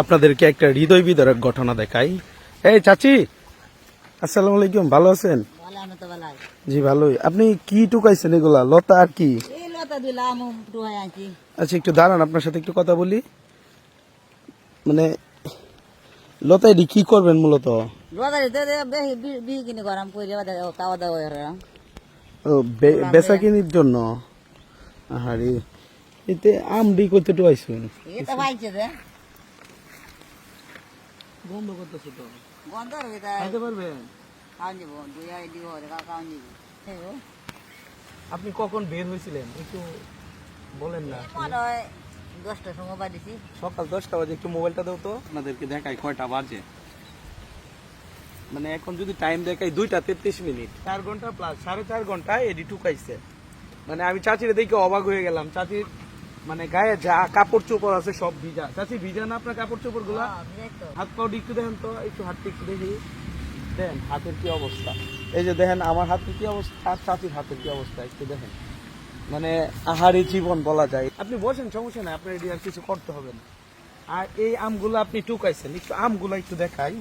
আপনাদেরকে একটা হৃদয় বিদারক ঘটনা দেখাই। এই চাচি আসসালামু আলাইকুম ভালো আছেন? জি ভালোই। আপনি কি টুকাইছেন এগুলা? লতা আর কি? আচ্ছা একটু দাঁড়ান আপনার সাথে একটু কথা বলি। মানে লতা এটি কি করবেন মূলত? বেচা কিনির জন্য? আহারে এতে আমডি করতে টুকাইছেন। বন্ধ করতেছে তো? বন্ধ হবে তা খাইতে পারবেন? দুই আড়াই দিব দিব। আপনি কখন বের হয়েছিলেন একটু বলেন না মনে দশটার সময় বাড়িছি সকাল দশটা বাজে একটু মোবাইলটা দাও তো। আপনাদেরকে দেখাই কয়টা বাজে। মানে এখন যদি টাইম দেখাই দুইটা তেত্রিশ মিনিট। চার ঘণ্টা প্লাস সাড়ে চার ঘণ্টা এডি টুকাইছে মানে আমি চাচিরে দেখে অবাক হয়ে গেলাম। চাচির মানে গায়ে যা কাপড় চোপড় আছে সব ভিজা। চাচি ভিজা না আপনার কাপড় চোপড়গুলা হাত পাও একটু দেখেন তো একটু হাতটা একটু দেখি। দেখেন হাতের কি অবস্থা? এই যে দেখেন আমার হাতের কি অবস্থা আর চাচির হাতের কি অবস্থা একটু দেখেন। মানে আহারি জীবন বলা যায়। আপনি বসেন সমস্যা নাই আপনার এটি আর কিছু করতে হবে না। আর এই আমগুলো আপনি টুকাইছেন একটু আমগুলো একটু দেখাই।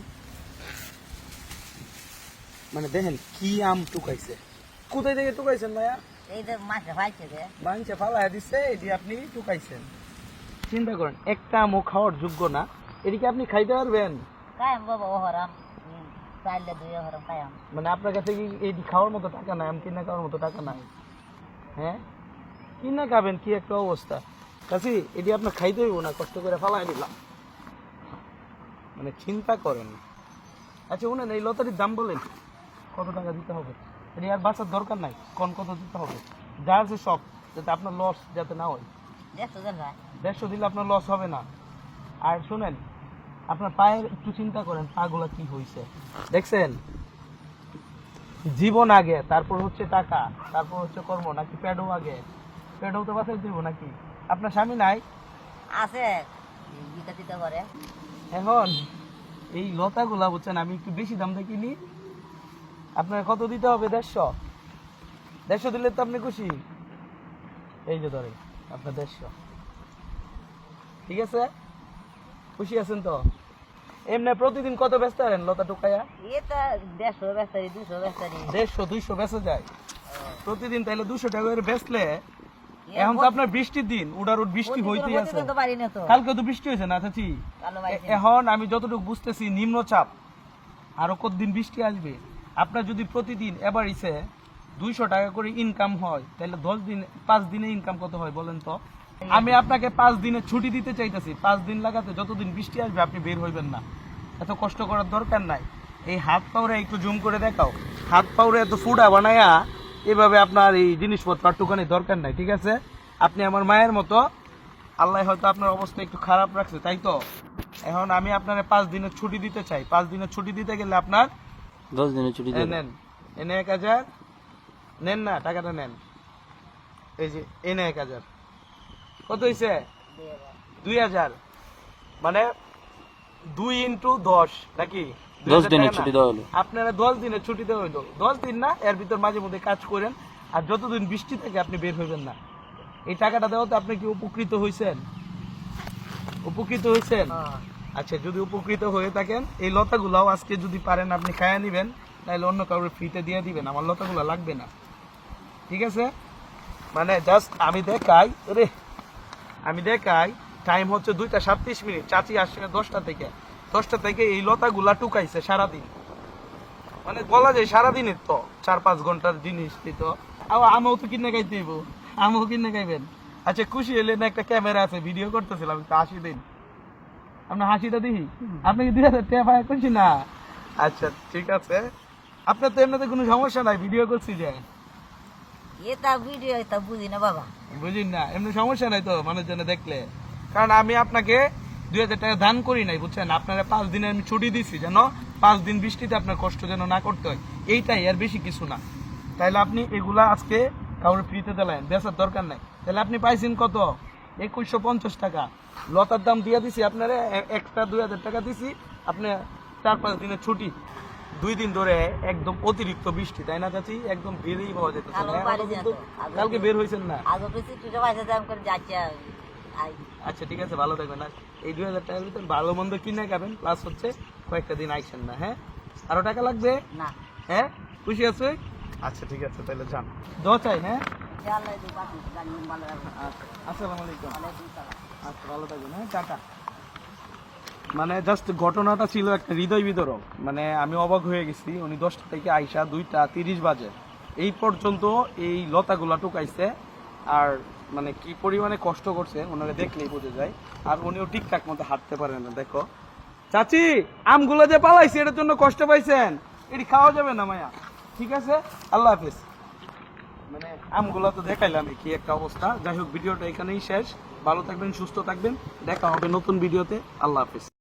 মানে দেখেন কি আম টুকাইছে। কোথায় থেকে টুকাইছেন ভাইয়া? মাংসে ফালায় দিচ্ছে এটি আপনি টুকাইছেন চিন্তা করেন একটা আমও খাওয়ার যোগ্য না এদিকে আপনি খাইতে পারবেন। মানে আপনার কাছে কি এটি খাওয়ার মতো টাকা নাই আম কিনা খাওয়ার মতো টাকা নাই? হ্যাঁ? কিনা খাবেন কি একটা অবস্থা? কাছি এটি আপনার খাইতে হইব না কষ্ট করে ফালাই দিলাম। মানে চিন্তা করেন। আচ্ছা উনি এই লতারির দাম বলেন কত টাকা দিতে হবে? আর বাঁচার দরকার নাই কোন কত দিতে হবে। যা আছে সব যাতে আপনার লস যাতে না হয়। দেড়শো দিলে আপনার লস হবে না। আর শুনেন আপনার পায়ের একটু চিন্তা করেন পাগুলা কি হয়েছে দেখছেন? জীবন আগে তারপর হচ্ছে টাকা তারপর হচ্ছে কর্ম নাকি প্যাডও আগে? প্যাডও তো বাসায় দিব নাকি? আপনার স্বামী নাই? আছে এখন এই লতাগুলা বুঝছেন আমি একটু বেশি দাম দিয়ে কিনি। আপনার কত দিতে হবে? দেড়শো। দেড়শো দিলে তো আপনি খুশি। এই যে ধরে আপনার দেড়শো। ঠিক আছে? খুশি আছেন তো? এমনি প্রতিদিন কত ব্যস্ত আছেন লতা টুকাইয়া? দেড়শো বেচারি দুশো বেচারি দেড়শো দুইশো বেঁচে যায়। প্রতিদিন তাইলে দুশো টাকা করে বেচলে এখন তো আপনার বৃষ্টির দিন উডার উড বৃষ্টি হইতেই আছে। কালকে তো বৃষ্টি হয়েছে না চাচি? এখন আমি যতটুকু বুঝতেছি নিম্নচাপ। আরও কতদিন বৃষ্টি আসবে? আপনার যদি প্রতিদিন এবার ইসে দুইশো টাকা করে ইনকাম হয়, তাহলে দশ দিন, পাঁচ দিনে ইনকাম কত হয় বলেন তো? আমি আপনাকে পাঁচ দিনের ছুটি দিতে চাইতেছি, পাঁচ দিন লাগাতে যতদিন বৃষ্টি আসবে আপনি বের হইবেন না। এত কষ্ট করার দরকার নাই। এই হাত পাউরে একটু জুম করে দেখাও। হাত পাউরে এত ফুডা বানায়া এভাবে আপনার এই জিনিসপত্র টুকানি দরকার নাই, ঠিক আছে? আপনি আমার মায়ের মতো, আল্লাহ হয়তো আপনার অবস্থা একটু খারাপ রাখছে, তাই তো? এখন আমি আপনার পাঁচ দিনের ছুটি দিতে চাই। পাঁচ দিনের ছুটি দিতে গেলে আপনার দশ দিনের ছুটি নেন এনে এক হাজার। নেন না টাকাটা নেন। এই যে এনে এক হাজার। কত হয়েছে দুই হাজার। মানে দুই ইন্টু দশ নাকি? দশ দিনের ছুটি দেওয়া হলো। আপনারা দশ দিনের ছুটি দেওয়া হইল। দশ দিন না এর ভিতর মাঝে মধ্যে কাজ করেন। আর যতদিন বৃষ্টি থাকে আপনি বের হইবেন না। এই টাকাটা দেওয়াতে আপনি কি উপকৃত হয়েছেন উপকৃত হয়েছেন আচ্ছা যদি উপকৃত হয়ে থাকেন, এই লতাগুলাও আজকে যদি পারেন, আপনি খায়া নিবেন তাহলে অন্য কাউকে ফ্রিতে দিয়ে দিবেন। আমার লতাগুলো লাগবে না। ঠিক আছে? মানে জাস্ট আমি দেখাই রে আমি দেখাই টাইম হচ্ছে দুইটা সাতত্রিশ মিনিট। চাচি আসছে দশটা থেকে। দশটা থেকে এই লতাগুলা টুকাইছে সারাদিন। মানে বলা যায় সারাদিনের তো, চার পাঁচ ঘণ্টার জিনিস তো? আমও তো কিনে খাইতে আমও কিনে খাইবেন। আচ্ছা খুশি হলে না একটা ক্যামেরা আছে ভিডিও করতেছিলাম, একটু হাসি দিন। আপনার হাসিটা দেখি আপনি কি দুই হাজার টাকা পায় করছি না? আচ্ছা ঠিক আছে। আপনার তো এমনিতে কোনো সমস্যা নাই ভিডিও করছি যে। এটা ভিডিও এটা বুঝি না বাবা। বুঝিন না এমনি সমস্যা নাই তো মানুষজনে দেখলে। কারণ আমি আপনাকে দুই হাজার টাকা দান করি নাই বুঝছেন? আপনারা পাঁচ দিনের আমি ছুটি দিছি যেন পাঁচ দিন বৃষ্টিতে আপনার কষ্ট যেন না করতে হয়। এইটাই আর বেশি কিছু না। তাইলে আপনি এগুলা আজকে কাউরে ফ্রিতে দিলেন বেচার দরকার নাই। তাহলে আপনি পাইছেন কত? একুশশো পঞ্চাশ টাকা। লতার দাম দিয়ে দিছি আপনারা একটা দুই হাজার টাকা দিছি। আপনি চার পাঁচ দিনের ছুটি। দুই দিন ধরে একদম অতিরিক্ত বৃষ্টি তাই না চাচি? একদম বেরিয়ে পাওয়া যেত। কালকে বের হয়েছেন না। আচ্ছা ঠিক আছে ভালো থাকবেন। আর এই দুই হাজার টাকার ভিতরে ভালো মন্দ কিনে খাবেন প্লাস হচ্ছে কয়েকটা দিন আইসেন না হ্যাঁ? আরও টাকা লাগবে? না। হ্যাঁ? খুশি আছে? আচ্ছা ঠিক আছে তাহলে যান। দোয়া চাই হ্যাঁ? আচ্ছা আসসালামু আলাইকুম আচ্ছা ভালো থাকবেন হ্যাঁ টাটা। মানে জাস্ট ঘটনাটা ছিল একটা হৃদয় বিদরক মানে আমি অবাক হয়ে গেছি উনি দশটা থেকে আইসা দুইটা তিরিশ বাজে। এই পর্যন্ত এই লতাগুলা টুকাইছে আর মানে কি পরিমাণে কষ্ট করছে ওনারা দেখলেই বোঝা যায়। আর উনিও ঠিকঠাক মতো হাঁটতে পারেন না দেখো। চাচি আমগুলো যে পালাইছে এটার জন্য কষ্ট পাইছেন। এটি খাওয়া যাবে না মায়া। ঠিক আছে? আল্লাহ হাফিজ। মানে আমগুলো তো দেখাইলাম কি একটা অবস্থা। যাই হোক, ভিডিওটা এখানেই শেষ। ভালো থাকবেন, সুস্থ থাকবেন। দেখা হবে নতুন ভিডিওতে। আল্লাহ হাফিজ।